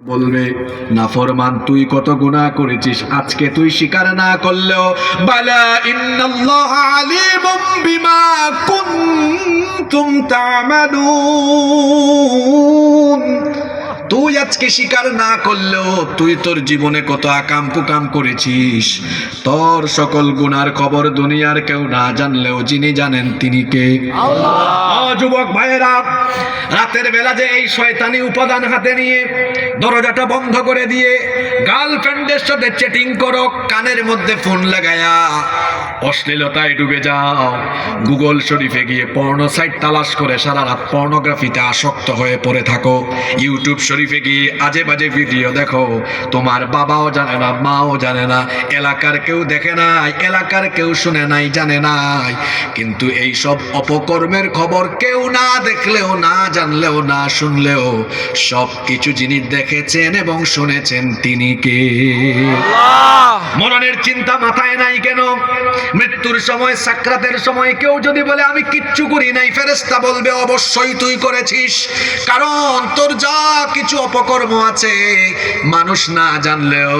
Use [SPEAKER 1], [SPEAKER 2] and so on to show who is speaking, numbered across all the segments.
[SPEAKER 1] বলবে না ফরমান তুই কত গুনাহ করেছিস? আজকে তুই স্বীকার না করলেও, বালা ইন্নাল্লাহ আলিমুম বিমা কুনতুম তা'মালুন। তুই আজকে স্বীকার না করলেও তুই তোর জীবনে কত আকাম কুকাম করেছিস? তোর সকল গুনার খবর দুনিয়ার কেউ না জানলেও যিনি জানেন তিনি কে? যুবক ভাইয়েরা রাতের বেলা যে এই শয়তানি উপাদান হাতে নিয়ে দরজাটা বন্ধ করে দিয়ে গার্লফ্রেন্ডের সাথে চেটিং করো কানের মধ্যে ফোন লাগায়া অশ্লীলতায় ডুবে যাও। গুগল শরীফে গিয়ে পর্ণ সাইট তালাশ করে সারা রাত পর্নোগ্রাফিতে আসক্ত হয়ে পড়ে থাকো। ইউটিউব শরীফে গিয়ে আজে বাজে ভিডিও? দেখো তোমার বাবাও জানে না মাও জানে না এলাকার কেউ দেখে নাই এলাকার কেউ শুনে নাই জানে নাই। কিন্তু এই সব অপকর্মের খবর কেউ না দেখলেও না জানলেও না শুনলেও সব কিছু জিনিস দেখেছেন এবং শুনেছেন তিনি কে? মরণের চিন্তা মাথায় নাই কেন? মৃত্যুর সময় সাক্রাতের সময় কেউ যদি বলে আমি কিচ্ছু করি নাই ফেরেস্তা বলবে অবশ্যই তুই করেছিস। কারণ তোর যা কিছু অপকর্ম আছে। মানুষ না জানলেও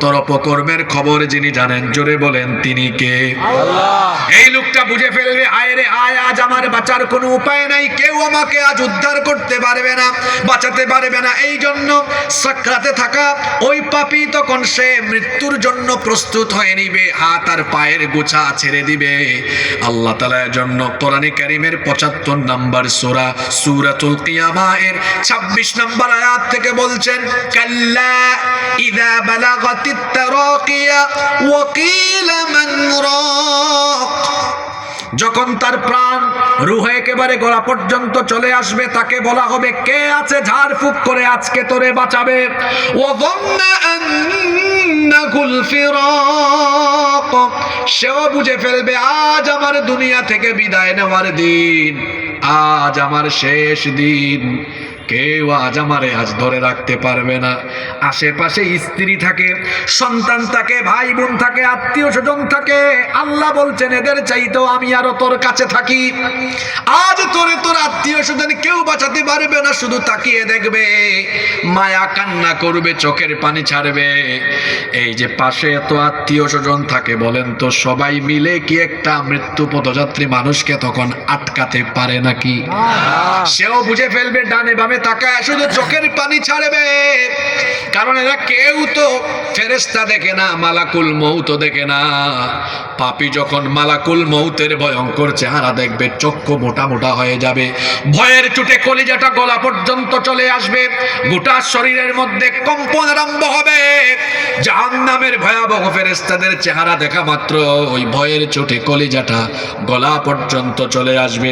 [SPEAKER 1] তোর অপকর্মের খবর যিনি জানেন জোরে বলেন তিনি কে? এই লোকটা বুঝে ফেলবে আয় রে আয় আজ আমার বাঁচার কোনো উপায় নাই। কেউ আমাকে আজ উদ্ধার করতে পারবে না বাঁচাতে পারবে না। এই জন্য সাকরাতে থাকা ওই পাপি তখন সে মৃত্যুর জন্য প্রস্তুত হয়ে নিবে হাত আর পায়ের গোছা ছেড়ে দিবে। আল্লাহ তালার জন্য কোরআনে কারিমের পঁচাত্তর নাম্বার সোরা সুরাতুল কিয়ামা এর ছাব্বিশ নাম্বার আয়াত থেকে বলছেন যখন তার প্রাণ রুহ একেবারে গলা পর্যন্ত চলে আসবে, তাকে বলা হবে, কে আছে ঝাড়ফুঁক করে আজকে তোরে বাঁচাবে? সেও বুঝে ফেলবে, আজ আমার দুনিয়া থেকে বিদায় নেওয়ার দিন, আজ আমার শেষ দিন। কেউ আজ আমারে আজ ধরে রাখতে পারবে না। আশেপাশে স্ত্রী থাকে, সন্তান থাকে ভাই বোন থাকে আত্মীয় স্বজন থাকে। আল্লাহ বলছেন, এদের চাইতেও আমি আরও তোর কাছে থাকি। আজ তোরে তোর আত্মীয় স্বজন কেউ বাঁচাতে পারবে না, শুধু তাকিয়ে দেখবে। মায়া কান্না করবে, চোখের পানি ছাড়বে। এই যে পাশে এত আত্মীয় স্বজন থাকে, বলেন তো, সবাই মিলে কি একটা মৃত্যু পদযাত্রী মানুষকে তখন আটকাতে পারে নাকি? সেও বুঝে ফেলবে, ডানে বামে তাকায় শুধু চোখের পানি ছাড়বে। কারণ এরা কেউ তো ফেরেস্তা দেখে না, মালাকুল মৌত দেখে না। পাপি যখন মালাকুল মৌতের ভয়ঙ্কর চেহারা দেখবে, চক্ষু মোটা মোটা হয়ে যাবে। ভয়ের চুটে কলিজাটা গলা পর্যন্ত চলে আসবে। গোটা শরীরের মধ্যে কম্পন আরম্ভ হবে। জাহান নামের ভয়াবহ ফেরেস্তাদের চেহারা দেখা মাত্র, ওই ভয়ের চোটে কলিজাটা গলা পর্যন্ত চলে আসবে।